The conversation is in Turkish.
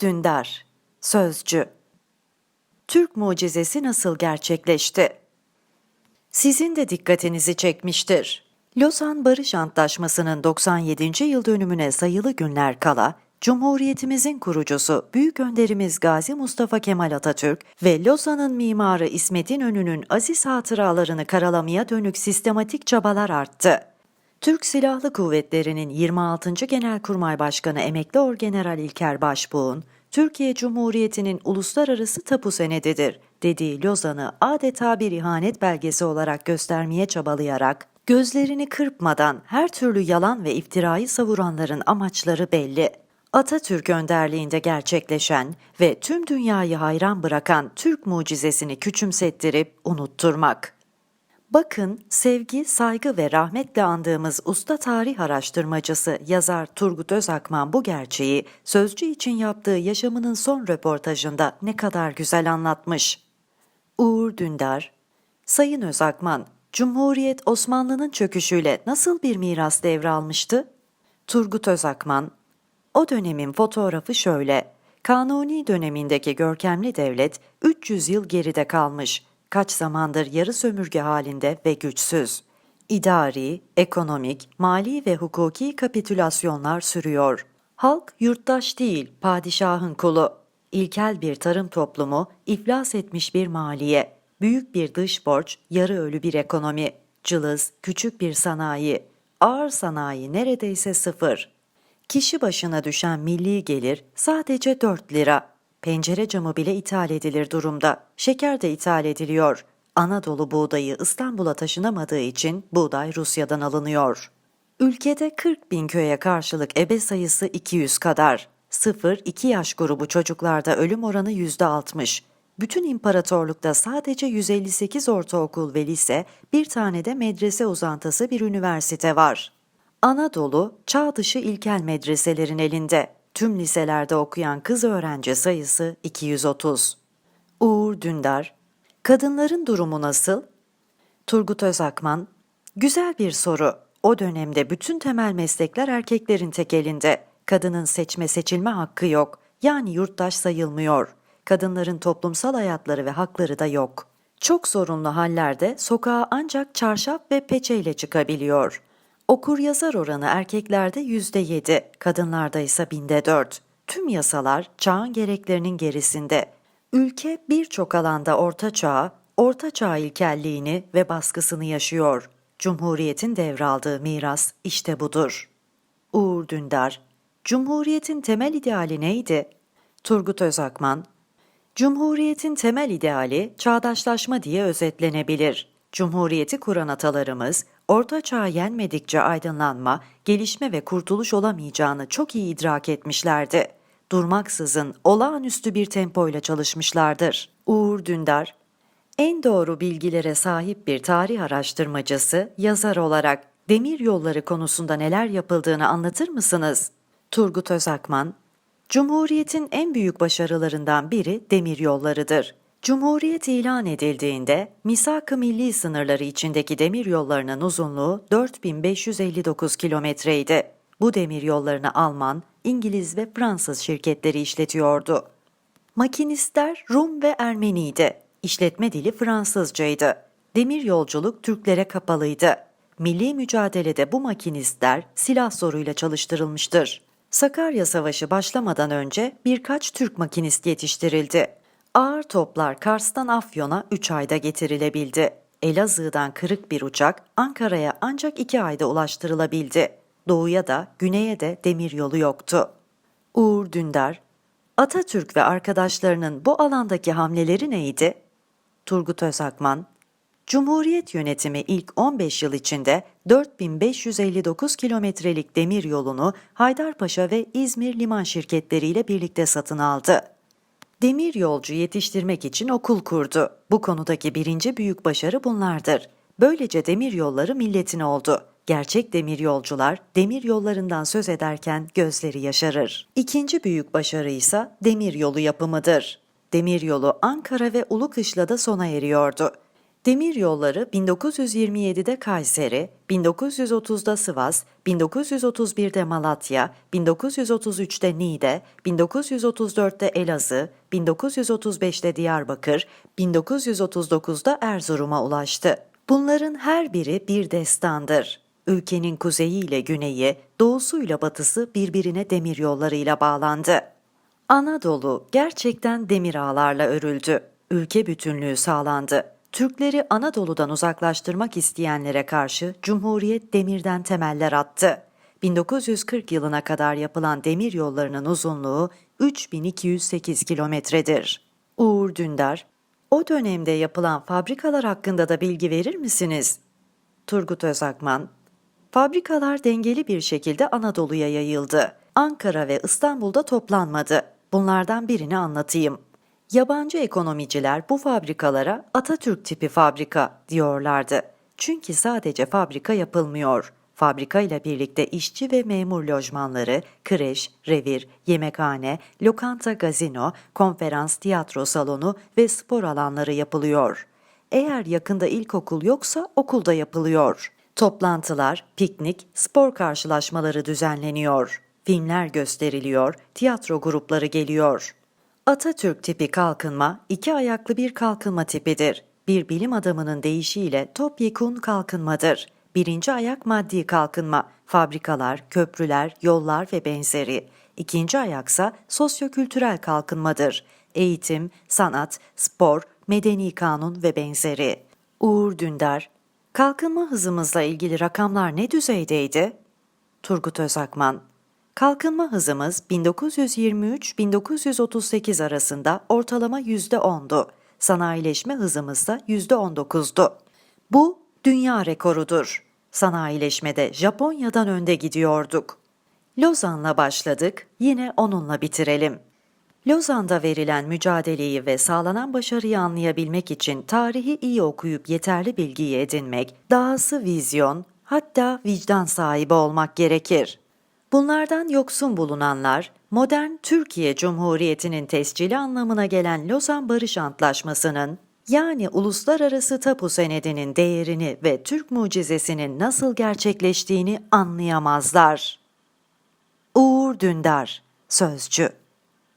Dündar Sözcü Türk mucizesi nasıl gerçekleşti? Sizin de dikkatinizi çekmiştir. Lozan Barış Antlaşması'nın 97. yıl dönümüne sayılı günler kala, Cumhuriyetimizin kurucusu Büyük Önderimiz Gazi Mustafa Kemal Atatürk ve Lozan'ın mimarı İsmet İnönü'nün aziz hatıralarını karalamaya dönük sistematik çabalar arttı. Türk Silahlı Kuvvetleri'nin 26. Genelkurmay Başkanı Emekli Orgeneral İlker Başbuğ'un Türkiye Cumhuriyeti'nin uluslararası tapu senedidir dediği Lozan'ı adeta bir ihanet belgesi olarak göstermeye çabalayarak gözlerini kırpmadan her türlü yalan ve iftirayı savuranların amaçları belli. Atatürk önderliğinde gerçekleşen ve tüm dünyayı hayran bırakan Türk mucizesini küçümsettirip unutturmak. Bakın sevgi, saygı ve rahmetle andığımız usta tarih araştırmacısı yazar Turgut Özakman bu gerçeği Sözcü için yaptığı yaşamının son röportajında ne kadar güzel anlatmış. Uğur Dündar, Sayın Özakman, Cumhuriyet Osmanlı'nın çöküşüyle nasıl bir miras devralmıştı? Turgut Özakman, o dönemin fotoğrafı şöyle. Kanuni dönemindeki görkemli devlet 300 yıl geride kalmış. Kaç zamandır yarı sömürge halinde ve güçsüz. İdari, ekonomik, mali ve hukuki kapitülasyonlar sürüyor. Halk yurttaş değil, padişahın kulu. İlkel bir tarım toplumu, iflas etmiş bir maliye, büyük bir dış borç, yarı ölü bir ekonomi, cılız, küçük bir sanayi, ağır sanayi neredeyse sıfır. Kişi başına düşen milli gelir sadece 4 lira. Pencere camı bile ithal edilir durumda. Şeker de ithal ediliyor. Anadolu buğdayı İstanbul'a taşınamadığı için buğday Rusya'dan alınıyor. Ülkede 40 bin köye karşılık ebe sayısı 200 kadar. 0-2 yaş grubu çocuklarda ölüm oranı %60. Bütün imparatorlukta sadece 158 ortaokul ve lise, bir tane de medrese uzantısı bir üniversite var. Anadolu, çağ dışı ilkel medreselerin elinde. Tüm liselerde okuyan kız öğrenci sayısı 230. Uğur Dündar, kadınların durumu nasıl? Turgut Özakman, güzel bir soru. O dönemde bütün temel meslekler erkeklerin tek elinde. Kadının seçme seçilme hakkı yok. Yani yurttaş sayılmıyor. Kadınların toplumsal hayatları ve hakları da yok. Çok sorunlu hallerde sokağa ancak çarşaf ve peçeyle çıkabiliyor. Okur yazar oranı erkeklerde yüzde yedi, kadınlarda ise binde dört. Tüm yasalar çağın gereklerinin gerisinde. Ülke birçok alanda orta çağ, orta çağ ilkelliğini ve baskısını yaşıyor. Cumhuriyetin devraldığı miras işte budur. Uğur Dündar, Cumhuriyetin temel ideali neydi? Turgut Özakman, Cumhuriyetin temel ideali çağdaşlaşma diye özetlenebilir. Cumhuriyeti kuran atalarımız, Orta Çağ yenmedikçe aydınlanma, gelişme ve kurtuluş olamayacağını çok iyi idrak etmişlerdi. Durmaksızın olağanüstü bir tempoyla çalışmışlardır. Uğur Dündar, en doğru bilgilere sahip bir tarih araştırmacısı, yazar olarak demir yolları konusunda neler yapıldığını anlatır mısınız? Turgut Özakman, Cumhuriyetin en büyük başarılarından biri demir yollarıdır. Cumhuriyet ilan edildiğinde misak-ı milli sınırları içindeki demir yollarının uzunluğu 4559 kilometreydi. Bu demir yollarını Alman, İngiliz ve Fransız şirketleri işletiyordu. Makinistler Rum ve Ermeniydi. İşletme dili Fransızcaydı. Demir yolculuk Türklere kapalıydı. Milli mücadelede bu makinistler silah zoruyla çalıştırılmıştır. Sakarya Savaşı başlamadan önce birkaç Türk makinist yetiştirildi. Ağır toplar Kars'tan Afyon'a 3 ayda getirilebildi. Elazığ'dan kırık bir uçak Ankara'ya ancak 2 ayda ulaştırılabildi. Doğuya da güneye de demir yolu yoktu. Uğur Dündar, Atatürk ve arkadaşlarının bu alandaki hamleleri neydi? Turgut Özakman, Cumhuriyet yönetimi ilk 15 yıl içinde 4559 kilometrelik demir yolunu Haydarpaşa ve İzmir liman şirketleriyle birlikte satın aldı. Demir yolcu yetiştirmek için okul kurdu. Bu konudaki birinci büyük başarı bunlardır. Böylece demir yolları milletin oldu. Gerçek demir yolcular demir yollarından söz ederken gözleri yaşarır. İkinci büyük başarı ise demir yolu yapımıdır. Demir yolu Ankara ve Ulukışla'da sona eriyordu. Demir yolları 1927'de Kayseri, 1930'da Sivas, 1931'de Malatya, 1933'te Niğde, 1934'te Elazığ, 1935'te Diyarbakır, 1939'da Erzurum'a ulaştı. Bunların her biri bir destandır. Ülkenin kuzeyi ile güneyi, doğusuyla batısı birbirine demir yollarıyla bağlandı. Anadolu gerçekten demir ağlarla örüldü. Ülke bütünlüğü sağlandı. Türkleri Anadolu'dan uzaklaştırmak isteyenlere karşı Cumhuriyet demirden temeller attı. 1940 yılına kadar yapılan demir yollarının uzunluğu 3208 kilometredir. Uğur Dündar, o dönemde yapılan fabrikalar hakkında da bilgi verir misiniz? Turgut Özakman, Fabrikalar dengeli bir şekilde Anadolu'ya yayıldı. Ankara ve İstanbul'da toplanmadı. Bunlardan birini anlatayım. Yabancı ekonomiciler bu fabrikalara Atatürk tipi fabrika diyorlardı. Çünkü sadece fabrika yapılmıyor. Fabrika ile birlikte işçi ve memur lojmanları, kreş, revir, yemekhane, lokanta, gazino, konferans, tiyatro salonu ve spor alanları yapılıyor. Eğer yakında ilkokul yoksa okulda yapılıyor. Toplantılar, piknik, spor karşılaşmaları düzenleniyor. Filmler gösteriliyor, tiyatro grupları geliyor. Atatürk tipi kalkınma iki ayaklı bir kalkınma tipidir. Bir bilim adamının deyişiyle topyekun kalkınmadır. Birinci ayak maddi kalkınma, fabrikalar, köprüler, yollar ve benzeri. İkinci ayaksa sosyokültürel kalkınmadır. Eğitim, sanat, spor, medeni kanun ve benzeri. Uğur Dündar, kalkınma hızımızla ilgili rakamlar ne düzeydeydi? Turgut Özakman, kalkınma hızımız 1923-1938 arasında ortalama %10'du. Sanayileşme hızımız da %19'du. Bu dünya rekorudur. Sanayileşmede Japonya'dan önde gidiyorduk. Lozan'la başladık, yine onunla bitirelim. Lozan'da verilen mücadeleyi ve sağlanan başarıyı anlayabilmek için tarihi iyi okuyup yeterli bilgiyi edinmek, dahası vizyon, hatta vicdan sahibi olmak gerekir. Bunlardan yoksun bulunanlar, modern Türkiye Cumhuriyeti'nin tescili anlamına gelen Lozan Barış Antlaşması'nın, yani uluslararası tapu senedinin değerini ve Türk mucizesinin nasıl gerçekleştiğini anlayamazlar. Uğur Dündar, Sözcü